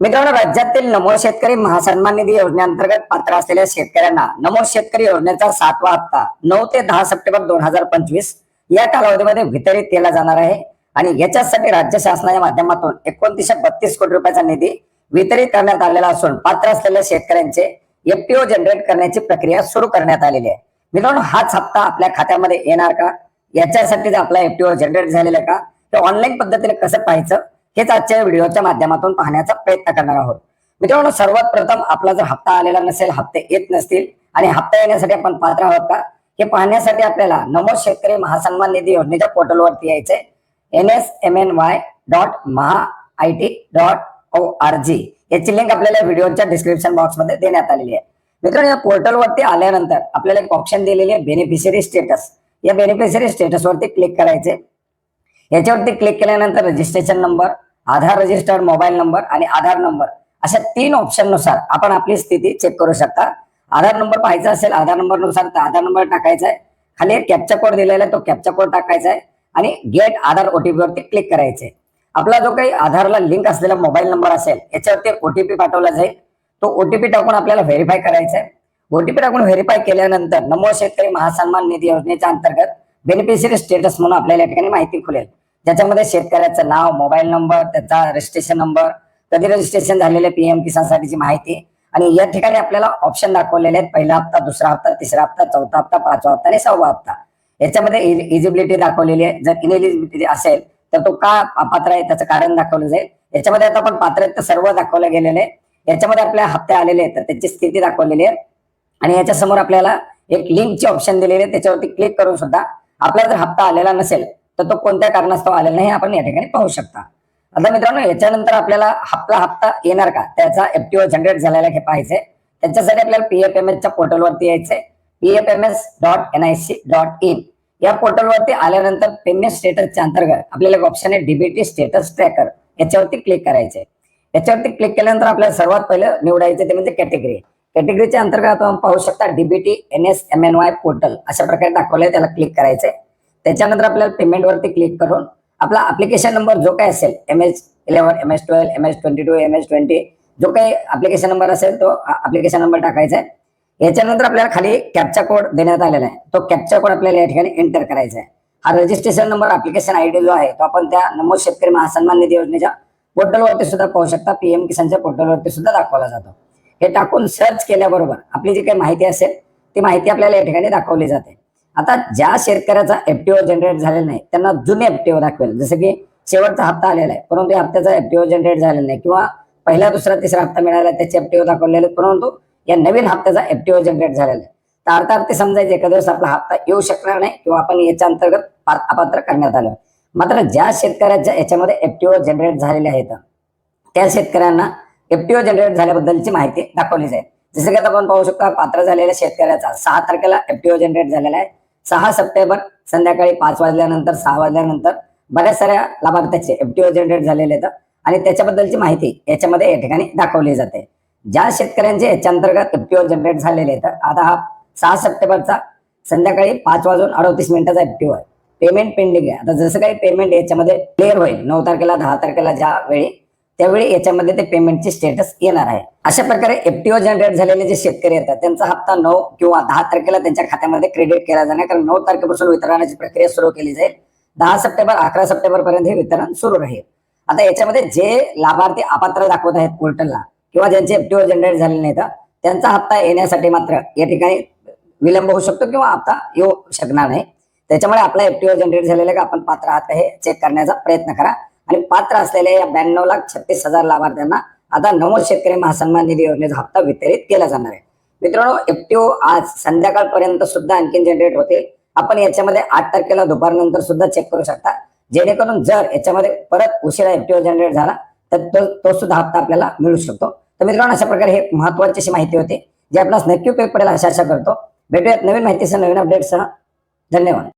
मित्रांनो राज्यातील नमो शेतकरी महासन्मान निधी योजनेअंतर्गत पात्र असलेल्या शेतकऱ्यांना नमो शेतकरी योजनेचा सातवा हप्ता नऊ ते दहा सप्टेंबर दोन हजार पंचवीस या कालावधीमध्ये वितरित केला जाणार आहे. आणि याच्यासाठी राज्य शासनाच्या माध्यमातून एकोणतीसशे बत्तीस कोटी रुपयाचा निधी वितरित करण्यात आलेला असून पात्र असलेल्या शेतकऱ्यांचे एफपीओ जनरेट करण्याची प्रक्रिया सुरू करण्यात आलेली आहे. मित्रांनो हाच हप्ता आपल्या खात्यामध्ये येणार का? याच्यासाठी आपला एफपीओ जनरेट झालेला आहे का? ते ऑनलाईन पद्धतीने कसं पाहायचं? हेच आजच्या व्हिडिओच्या माध्यमातून पाहण्याचा प्रयत्न करणार आहोत. मित्रांनो सर्वात प्रथम आपला जर हप्ता आलेला नसेल हप्ते येत नसतील आणि हप्ता येण्यासाठी आपण पात्र आहोत का? हे पाहण्यासाठी आपल्याला नमो शेतकरी महासन्मान निधी योजनेच्या पोर्टलवरती यायचे N S M N Y dot Maha I T dot O R G याची लिंक आपल्याला व्हिडिओच्या डिस्क्रिप्शन बॉक्समध्ये देण्यात आलेली आहे. मित्रांनो या पोर्टलवरती आल्यानंतर आपल्याला एक ऑप्शन दिलेली आहे बेनिफिशियरी स्टेटस या बेनिफिशियरी स्टेटसवरती क्लिक करायचे याच्यावरती क्लिक केल्यानंतर registration number Aadhaar registered mobile number आणि आधार नंबर अशा तीन ऑप्शननुसार आपण आपली स्थिती चेक करू शकता. आधार नंबर पाहायचा असेल आधार नंबरनुसार तर आधार नंबर टाकायचा आहे. खाली एक कॅप्चा कोड दिलेला आहे तो कॅप्चा कोड टाकायचा आहे आणि गेट आधार ओटीपी वरती क्लिक करायचे. आपला जो काही आधारला लिंक असलेला मोबाईल नंबर असेल याच्यावरती ओटीपी पाठवला जाईल. तो ओटीपी टाकून आपल्याला व्हेरीफाय करायचा आहे. ओटीपी टाकून व्हेरीफाय केल्यानंतर नमो शेतकरी महासन्मान निधी योजनेच्या अंतर्गत बेनिफिशियरी स्टेटस म्हणून आपल्याला या ठिकाणी माहिती खुलेल. ज्याच्यामध्ये शेतकऱ्याचं नाव मोबाईल नंबर त्याचा रजिस्ट्रेशन नंबर कधी रजिस्ट्रेशन झालेले पीएम किसान साठीची माहिती आणि या ठिकाणी आपल्याला ऑप्शन दाखवलेले आहेत. पहिला हप्ता दुसरा हप्ता तिसरा हप्ता चौथा हप्ता पाचवा हप्ता आणि सहावा हप्ता. याच्यामध्ये e- इलिजिबिलिटी दाखवलेली आहे. जर इनएलिजिबिलिटी असेल तर तो का पात्र आहे? त्याचं कारण दाखवलं जाईल. याच्यामध्ये आता आपण पात्र तर सर्व दाखवलं गेलेले आहे. याच्यामध्ये आपल्या हप्ते आलेले आहेत तर त्याची स्थिती दाखवलेली आहे. आणि याच्या समोर आपल्याला एक लिंकचे ऑप्शन दिलेले आहे. त्याच्यावरती क्लिक करून सुद्धा आपला जर हप्ता आलेला नसेल तर तो कोणत्या कारणास्तव आलेला नाही आपण या ठिकाणी पाहू शकता. आता मित्रांनो याच्यानंतर आपल्याला हप्ता हप्ता येणार का? त्याचा एफटीओ जनरेट झालेला हे पाहायचंय. त्याच्यासाठी आपल्याला पीएफएमएसच्या पोर्टलवरती यायचंय. PFMS dot N I C dot in या पोर्टलवरती आल्यानंतर पेमेंट स्टेटसच्या अंतर्गत आपल्याला एक ऑप्शन आहे डीबीटी स्टेटस ट्रॅकर याच्यावरती क्लिक करायचे याच्यावरती क्लिक केल्यानंतर आपल्याला सर्वात पहिलं निवडायचं ते म्हणजे कॅटेगरी कॅटेगरीच्या अंतर्गत आपण पाहू शकता DBT N S M N Y portal अशा प्रकारे दाखवलंय त्याला क्लिक करायचंय. त्याच्यानंतर आपल्याला पेमेंट वरती क्लिक करून आपला अप्लिकेशन नंबर जो काय असेल M H eleven M H twelve M H twenty two M H twenty जो काही अप्लिकेशन नंबर असेल तो अप्लिकेशन नंबर टाकायचा आहे याच्यानंतर आपल्याला खाली कॅप्चा कोड देण्यात आलेला आहे. तो कॅपचा कोड आपल्याला या ठिकाणी एंटर करायचा आहे हा registration number application I D जो आहे तो आपण त्या नमो शेतकरी महासन्मान निधी योजनेच्या पोर्टलवरती सुद्धा पाहू शकता. पीएम किसानच्या पोर्टलवरती सुद्धा दाखवला जातो. हे टाकून सर्च केल्याबरोबर आपली जी काही माहिती असेल ती माहिती आपल्याला या ठिकाणी दाखवली जाते. आता ज्या शेतकऱ्याचा एफटीओ जनरेट झालेला नाही त्यांना जुने एफटीओ दाखवेल. जसं की शेवटचा हप्ता आलेला आहे परंतु या हप्त्याचा एफटीओ जनरेट झालेला नाही किंवा पहिला दुसरा तिसरा हप्ता मिळाला त्याचे एफटीओ दाखवलेले आहेत, परंतु या नवीन हप्त्याचा एफटीओ जनरेट झालेला आहे. तर अर्थात ते समजायचे एखाद्या दिवस आपला हप्ता येऊ शकणार नाही किंवा आपण याच्या अंतर्गत अपात्र करण्यात आलं. मात्र ज्या शेतकऱ्याच्या याच्यामध्ये एफटीओ जनरेट झालेले आहेत त्या शेतकऱ्यांना एफटीओ जनरेट झाल्याबद्दलची माहिती दाखवली जाईल जसं की आता आपण पाहू शकतो पात्र झालेल्या शेतकऱ्याचा सहा तारखेला एफटीओ जनरेट झालेला आहे. सहा सप्टेंबर संध्याकाळी पाच वाजल्यानंतर सहा वाजल्यानंतर बऱ्याच साऱ्या लाभार्थ्याचे एफटीओ जनरेट झालेले आहेत. आणि त्याच्याबद्दलची माहिती याच्यामध्ये या ठिकाणी दाखवली जाते. ज्या शेतकऱ्यांचे याच्या अंतर्गत एफटीओ जनरेट झालेले आहेत आता हा सहा सप्टेंबरचा संध्याकाळी पाच वाजून अडतीस मिनिटाचा एफटीओ आहे. पेमेंट पेंडिंग आहे. आता जसं काही पेमेंट याच्यामध्ये क्लिअर होईल नऊ तारखेला दहा तारखेला ज्या वेळी त्यावेळी याच्यामध्ये ते पेमेंटचे स्टेटस येणार आहे. अशा प्रकारे एफटीओ जनरेट झालेले जे शेतकरी येतात त्यांचा हप्ता नऊ किंवा दहा तारखेला त्यांच्या खात्यामध्ये क्रेडिट केला जाणार कारण नऊ तारखेपासून वितरणाची प्रक्रिया सुरू केली जाईल. दहा सप्टेंबर अकरा सप्टेंबर पर्यंत हे वितरण सुरू राहील. आता याच्यामध्ये जे लाभार्थी अपात्र दाखवत आहेत पोर्टलला किंवा ज्यांचे एफटीओ जनरेट झाले नाहीत त्यांचा हप्ता येण्यासाठी मात्र या ठिकाणी विलंब होऊ शकतो किंवा हप्ता येऊ शकणार नाही. त्याच्यामुळे आपला एफटीओ जनरेट झालेला का? आपण पात्र आहात का हे चेक करण्याचा प्रयत्न करा. आणि पात्र असलेल्या या ब्याण्णव लाख छत्तीस हजार लाभार्थ्यांना आता नमोद शेतकरी महासन्मान निधी योजनेचा हप्ता वितरित केला जाणार आहे. मित्रांनो एफटीओ आज संध्याकाळपर्यंत सुद्धा आणखी जनरेट होते. आपण याच्यामध्ये आठ तारखेला दुपारनंतर सुद्धा चेक करू शकता. जेणेकरून जर याच्यामध्ये परत उशिरा एफटीओ जनरेट झाला तर तो तो सुद्धा हप्ता आपल्याला मिळू शकतो. तर मित्रांनो अशा प्रकारे हे महत्वाची अशी माहिती होती जी आपणास नक्की उपयोग पडेल अशा आशा करतो. भेटूयात नवीन माहितीसह नवीन अपडेटसह धन्यवाद.